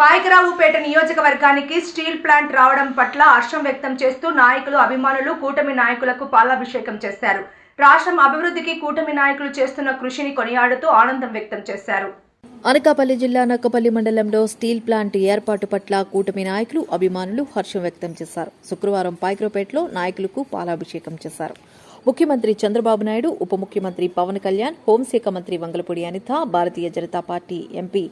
పాయకరావుపేట నియోజకవర్గానికి steel plant రావడం పట్ల హర్షం వ్యక్తం చేస్తూ నాయకులు అభిమానులు కూటమి నాయకులకు పాలాభిషేకం చేశారు. రాష్ట్రం అభివృద్ధికి కూటమి నాయకులు చేస్తున్న కృషిని కొనియాడుతూ ఆనందం వ్యక్తం చేశారు. అనకాపల్లి జిల్లా నక్కపల్లి మండలంలో స్టీల్ ప్లాంట్ ఏర్పాటు పట్ల కూటమి నాయకులు అభిమానులు హర్షం వ్యక్తం చేశారు. శుక్రవారం పాయకరావుపేటలో నాయకులకు పాలాభిషేకం చేశారు. ముఖ్యమంత్రి చంద్రబాబు నాయుడు ఉప ముఖ్యమంత్రి పవన్ కళ్యాణ్ హోంశాఖ మంత్రి Vangalapudi Anitha Bharatiya Janata Party MP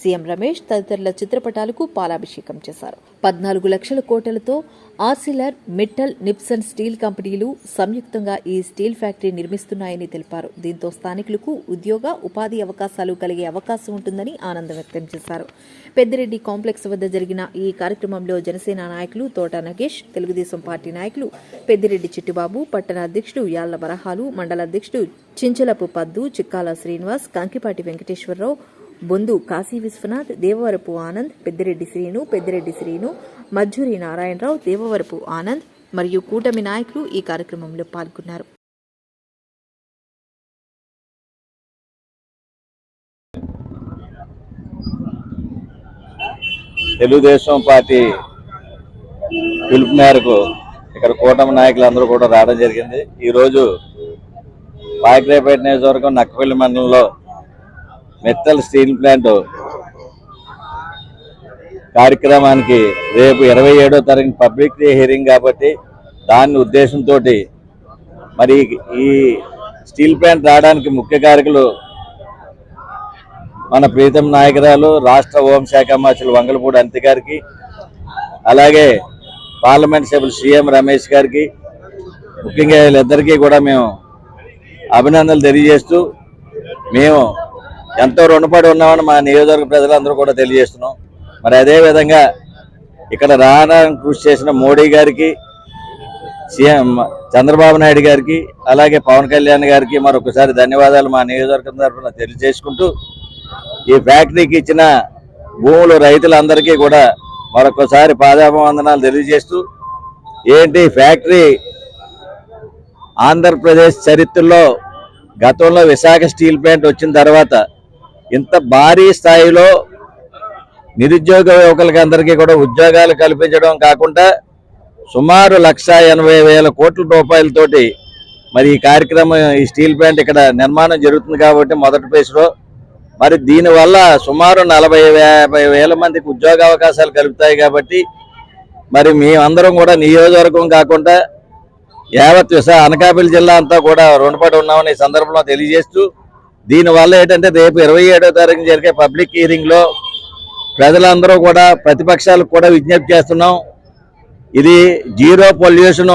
CM Ramesh తదితరుల చిత్రపటాలకు పాలాభిషేకం చేశారు. పద్నాలుగు లక్షల కోట్లతో ఆర్సిలర్ మిట్టల్ నిప్సన్ స్టీల్ కంపెనీలు సంయుక్తంగా ఈ స్టీల్ ఫ్యాక్టరీ నిర్మిస్తున్నాయని తెలిపారు. దీంతో స్థానికులకు ఉద్యోగ ఉపాధి అవకాశాలు కలిగే అవకాశం ఉంటుందని ఆనందం వ్యక్తం చేశారు. పెద్దిరెడ్డి కాంప్లెక్స్ వద్ద జరిగిన ఈ కార్యక్రమంలో జనసేన నాయకులు తోట నగేష్ తెలుగుదేశం పార్టీ నాయకులు పెద్దిరెడ్డి చిట్టిబాబు పట్టణ అధ్యక్షుడు యాళ్ళ వరహాలు మండల అధ్యక్షుడు చించలపు పద్దు చిక్కాల శ్రీనివాస్ కంకిపాటి వెంకటేశ్వరరావు బొందు కాశీ విశ్వనాథ్ దేవవరపు ఆనంద్ పెద్దిరెడ్డి శ్రీను పెద్దిరెడ్డి శ్రీను మజ్జూరి నారాయణరావు దేవవరపు ఆనంద్ మరియు కూటమి నాయకులు ఈ కార్యక్రమంలో పాల్గొన్నారు. తెలుగుదేశం పార్టీ పిలుపు మేరకు ఇక్కడ కూటమి నాయకులు అందరూ కూడా రావడం జరిగింది. ఈరోజు పాయకరేపేట నియోజకవర్గం నక్కపల్లి మండలంలో మెత్తల్ స్టీల్ ప్లాంట్. కార్యక్రమానికి రేపు ఇరవై ఏడో తారీఖు పబ్లిక్ హియరింగ్ కాబట్టి దాని ఉద్దేశంతో మరి ఈ స్టీల్ ప్లాంట్ రావడానికి ముఖ్య కారకులు మన ప్రీతం నాయకురాలు రాష్ట్ర హోంశాఖ మంత్రులు వంగలపూడి అంతి గారికి అలాగే పార్లమెంట్ సభ్యులు సీఎం రమేష్ గారికి ముఖ్యంగా వీళ్ళిద్దరికీ కూడా మేము అభినందనలు తెలియజేస్తూ మేము ఎంతో రుణపడి ఉన్నామని మా నియోజకవర్గ ప్రజలందరూ కూడా తెలియజేస్తున్నాం. మరి అదే విధంగా ఇక్కడ రావడానికి కృషి చేసిన మోడీ గారికి సీఎం చంద్రబాబు నాయుడు గారికి అలాగే పవన్ కళ్యాణ్ గారికి మరొకసారి ధన్యవాదాలు మా నియోజకవర్గం తరఫున తెలియజేసుకుంటూ ఈ ఫ్యాక్టరీకి ఇచ్చిన భూములు రైతులందరికీ కూడా మరొకసారి పాదాభివందనాలు తెలియజేస్తూ ఏంటి ఫ్యాక్టరీ ఆంధ్రప్రదేశ్ చరిత్రలో గతంలో విశాఖ స్టీల్ ప్లాంట్ వచ్చిన తర్వాత ఇంత భారీ స్థాయిలో నిరుద్యోగ యువకులకి అందరికీ కూడా ఉద్యోగాలు కల్పించడం కాకుండా సుమారు లక్ష ఎనభై వేల కోట్ల రూపాయలతోటి మరి ఈ కార్యక్రమం ఈ స్టీల్ ప్లాంట్ ఇక్కడ నిర్మాణం జరుగుతుంది కాబట్టి మొదటి ఫేజ్లో మరి దీనివల్ల సుమారు నలభై యాభై వేల మందికి ఉద్యోగ అవకాశాలు కలుగుతాయి కాబట్టి మరి మేమందరం కూడా నియోజకవర్గం కాకుండా యావత్ విశా అనకాపల్లి జిల్లా అంతా కూడా రుణపడి ఉన్నామని ఈ సందర్భంలో తెలియజేస్తూ దీనివల్ల ఏంటంటే రేపు ఇరవై ఏడో తారీఖు జరిగే పబ్లిక్ హీరింగ్లో ప్రజలందరూ కూడా ప్రతిపక్షాలకు కూడా విజ్ఞప్తి చేస్తున్నాం. ఇది జీరో పొల్యూషన్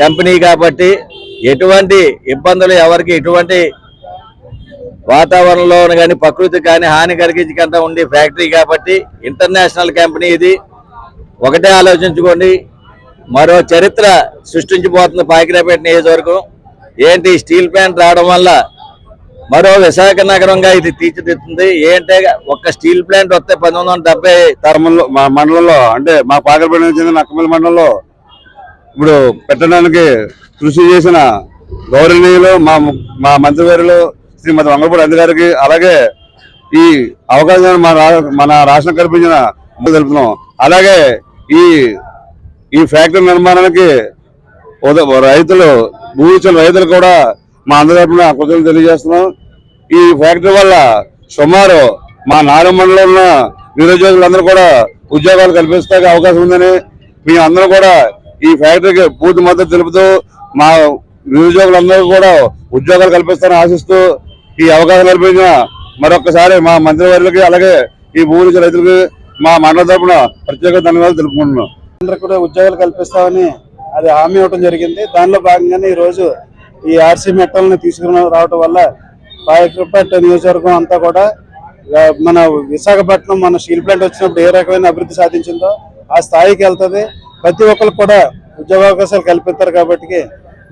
కంపెనీ కాబట్టి ఎటువంటి ఇబ్బందులు ఎవరికి ఎటువంటి వాతావరణంలో కానీ ప్రకృతి కానీ హాని కలిగించకుండా ఉండే ఫ్యాక్టరీ కాబట్టి ఇంటర్నేషనల్ కంపెనీ ఇది. ఒకటే ఆలోచించుకోండి. మరో చరిత్ర సృష్టించిపోతుంది పాకిరాపేట నియోజకవర్గం. ఏంటి? స్టీల్ ప్లాంట్ రావడం వల్ల మరో విశాఖ నగరంగా ఇది తీర్చిదిద్దుతుంది. ఏంటంటే ఒక్క స్టీల్ ప్లాంట్ వస్తే పంతొమ్మిది వందల డెబ్బై తరమంలో మా మండలంలో అంటే మా పాకలపల్లి చెందిన అక్కమల్లి మండలంలో ఇప్పుడు పెట్టడానికి కృషి చేసిన గౌరవనీయులు మా మా మంత్రివర్యులు శ్రీమతి వంగపూడి అంది గారికి అలాగే ఈ అవకాశాన్ని మన మన రాష్ట్రం కల్పించిన తెలుపుతున్నాం. అలాగే ఈ ఈ ఫ్యాక్టరీ నిర్మాణానికి రైతులు భూమి రైతులు కూడా మా అందరి తరపున కృతజ్ఞతలు తెలియజేస్తున్నాం. ఈ ఫ్యాక్టరీ వల్ల సుమారు మా నాలుగు మండలంలో ఉన్న నిరుద్యోగులందరూ కూడా ఉద్యోగాలు కల్పిస్తే అవకాశం ఉందని మేము అందరం కూడా ఈ ఫ్యాక్టరీకి పూర్తి మద్దతు తెలుపుతూ మా నిరుద్యోగులందరూ కూడా ఉద్యోగాలు కల్పిస్తారని ఆశిస్తూ ఈ అవకాశం కల్పించిన మరొకసారి మా మంత్రివర్యులకి అలాగే ఈ భూమి రైతులకి మా మండల తరపున ప్రత్యేక ధన్యవాదాలు తెలుపుకుంటున్నాం. అందరికి కూడా ఉద్యోగాలు కల్పిస్తామని అది హామీ ఇవ్వడం జరిగింది. దానిలో భాగంగానే ఈ రోజు ఈ ఆర్సీ మెట్టల్ని తీసుకుని రావడం వల్ల పాయకపేట నియోజకవర్గం అంతా కూడా మన విశాఖపట్నం మన స్టీల్ ప్లాంట్ వచ్చినప్పుడు ఏ రకమైన అభివృద్ధి సాధించిందో ఆ స్థాయికి వెళ్తుంది. ప్రతి ఒక్కరు కూడా ఉద్యోగావకాశాలు కల్పిస్తారు కాబట్టి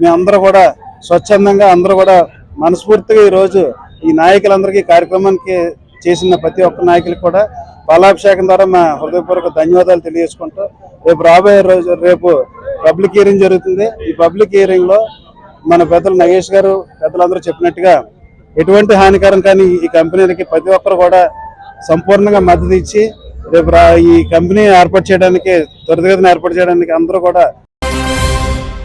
మేమందరూ కూడా స్వచ్ఛందంగా అందరూ కూడా మనస్ఫూర్తిగా ఈ రోజు ఈ నాయకులందరికీ కార్యక్రమానికి చేసిన ప్రతి ఒక్క నాయకులకు కూడా బాలాభిషేకం ద్వారా మా హృదయపూర్వక ధన్యవాదాలు తెలియజేసుకుంటూ రేపు రాబోయే రోజు రేపు పబ్లిక్ హియరింగ్ జరుగుతుంది. ఈ పబ్లిక్ హియరింగ్లో మన పెద్దలు నగేష్ గారు పెద్దలందరూ చెప్పినట్టుగా ఎటువంటి హానికరం కానీ ఈ కంపెనీలకి ప్రతి ఒక్కరు కూడా సంపూర్ణంగా మద్దతు ఇచ్చి రేపు రా- ఈ కంపెనీ ఏర్పాటు చేయడానికి త్వరితగతిన ఏర్పాటు చేయడానికి అందరూ కూడా